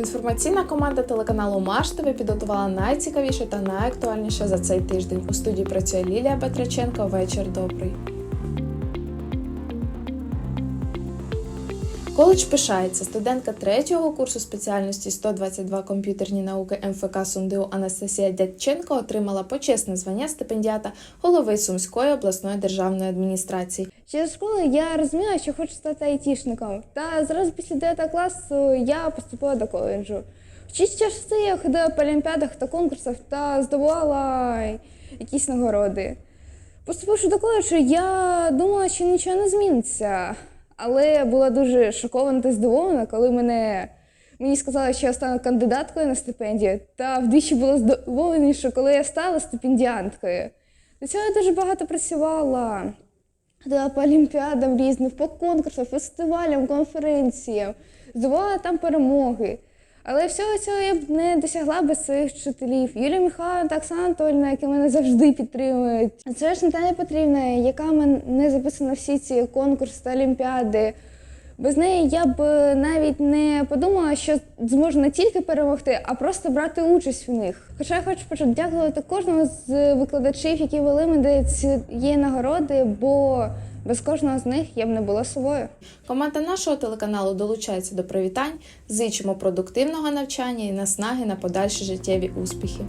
Інформаційна команда телеканалу Маш ТВ підготувала найцікавіше та найактуальніше за цей тиждень. У студії працює Лілія Петриченко. Вечір добрий. Коледж пишається. Студентка третього курсу спеціальності 122 комп'ютерні науки МФК СумДУ Анастасія Дядченко отримала почесне звання стипендіата голови Сумської обласної державної адміністрації. Через школу я розуміла, що хочу стати айтішником. Та зразу після 9 класу я поступила до коледжу. В ці часи я ходила по олімпіадах та конкурсах та здобувала якісь нагороди. Поступивши до коледжу, я думала, що нічого не зміниться. Але я була дуже шокована та здивована, коли мене мені сказали, що я стану кандидаткою на стипендію, та вдвічі було здивованіше, коли я стала стипендіанткою. До цього я дуже багато працювала. Ходила по олімпіадам різним, по конкурсам, фестивалям, конференціям, здобувала там перемоги. Але всього цього я б не досягла без своїх вчителів. Юлія Михайловна та Оксана Анатольовна, які мене завжди підтримують. Це ж Наталя Петрівна, яка мене записана всі ці конкурси та олімпіади. Без неї я б навіть не подумала, що зможу не тільки перемогти, а просто брати участь в них. Хоча я хочу подякувати кожному з викладачів, які вели мене цієї нагороди, бо без кожного з них я б не була собою. Команда нашого телеканалу долучається до привітань. Зичимо продуктивного навчання і наснаги на подальші життєві успіхи.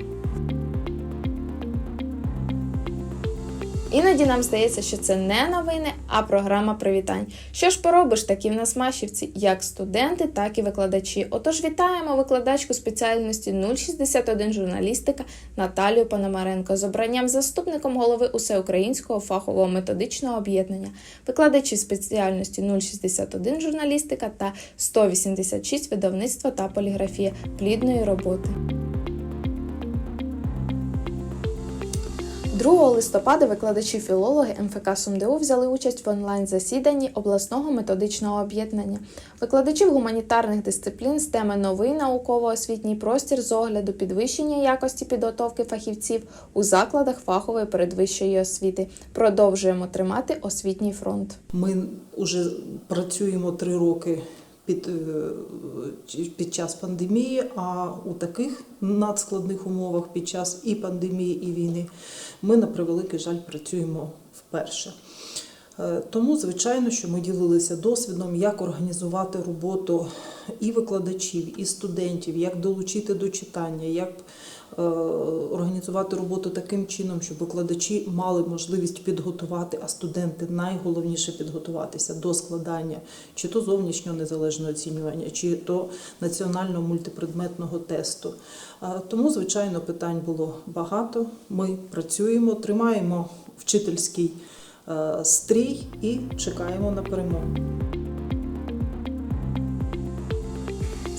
Іноді нам здається, що це не новини, а програма привітань. Що ж поробиш такі в нас машівці, як студенти, так і викладачі. Отож, вітаємо викладачку спеціальності 061 журналістика Наталію Пономаренко з обранням заступником голови Усеукраїнського фахового методичного об'єднання, викладачі спеціальності 061 журналістика та 186 видавництва та поліграфія плідної роботи. 2 листопада викладачі-філологи МФК СумДУ взяли участь в онлайн-засіданні обласного методичного об'єднання. Викладачів гуманітарних дисциплін з теми новий науково-освітній простір з огляду підвищення якості підготовки фахівців у закладах фахової передвищої освіти. Продовжуємо тримати освітній фронт. Ми вже працюємо три роки під, е, під час пандемії, а у таких надскладних умовах під час і пандемії, і війни ми на превеликий жаль працюємо вперше. Е, Тому, звичайно, що ми ділилися досвідом, як організувати роботу і викладачів, і студентів, як долучити до читання, як е, організувати роботу таким чином, щоб викладачі мали можливість підготувати, а студенти найголовніше підготуватися до складання чи то зовнішнього незалежного оцінювання, чи то національного мультипредметного тесту. Е, Тому, звичайно, питань було багато. Ми працюємо, тримаємо вчительський стрій і чекаємо на перемогу.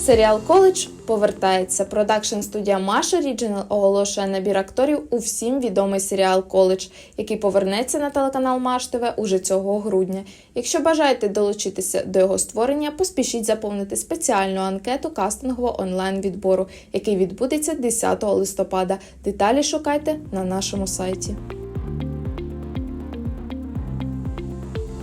Серіал Коледж повертається. Продакшн студія Маша Ріджинал оголошує набір акторів у всім відомий серіал Коледж, який повернеться на телеканал Маш ТВ уже цього грудня. Якщо бажаєте долучитися до його створення, поспішіть заповнити спеціальну анкету кастингового онлайн відбору, який відбудеться 10 листопада. Деталі шукайте на нашому сайті.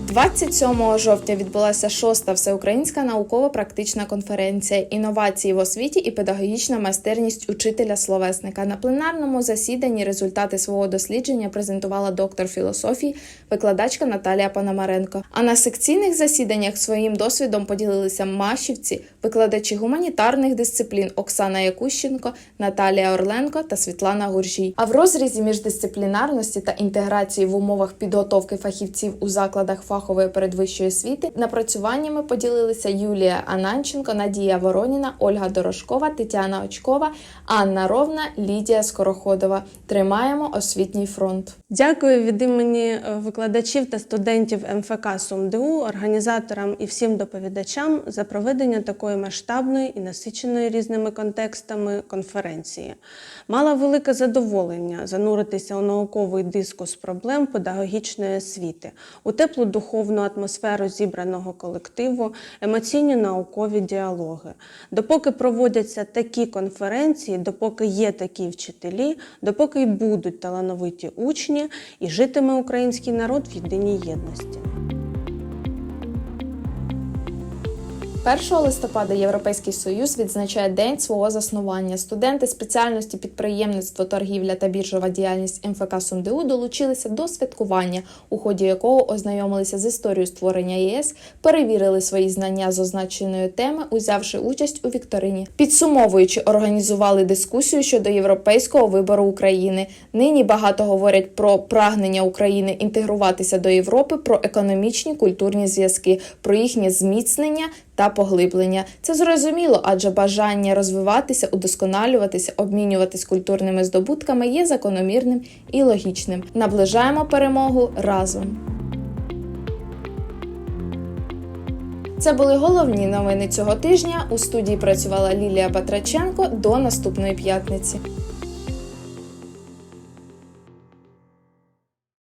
27 жовтня відбулася шоста всеукраїнська науково-практична конференція інновації в освіті і педагогічна майстерність учителя словесника. На пленарному засіданні результати свого дослідження презентувала доктор філософії, викладачка Наталія Пономаренко. А на секційних засіданнях своїм досвідом поділилися машівці, викладачі гуманітарних дисциплін Оксана Якущенко, Наталія Орленко та Світлана Гуржій. А в розрізі міждисциплінарності та інтеграції в умовах підготовки фахівців у закладах фахової передвищої освіти напрацюваннями поділилися Юлія Ананченко, Надія Вороніна, Ольга Дорошкова, Тетяна Очкова, Анна Ровна, Лідія Скороходова. Тримаємо освітній фронт. Дякую від імені е, викладачів та студентів МФК СумДУ, організаторам і всім доповідачам за проведення такої масштабної і насиченої різними контекстами конференції. Мала велике задоволення зануритися у науковий дискус проблем педагогічної освіти, у теплу духовну атмосферу зібраного колективу, емоційні наукові діалоги. Допоки проводяться такі конференції, допоки є такі вчителі, допоки й будуть талановиті учні, і житиме український народ в єдиній єдності. 1 листопада Європейський Союз відзначає день свого заснування. Студенти спеціальності підприємництво, торгівля та біржова діяльність МФК СумДУ долучилися до святкування, у ході якого ознайомилися з історією створення ЄС, перевірили свої знання з означеної теми, узявши участь у вікторині. Підсумовуючи, організували дискусію щодо європейського вибору України. Нині багато говорять про прагнення України інтегруватися до Європи, про економічні культурні зв'язки, про їхнє зміцнення та поглиблення. Це зрозуміло, адже бажання розвиватися, удосконалюватися, обмінюватись культурними здобутками є закономірним і логічним. Наближаємо перемогу разом. Це були головні новини цього тижня. У студії працювала Лілія Батраченко. До наступної п'ятниці.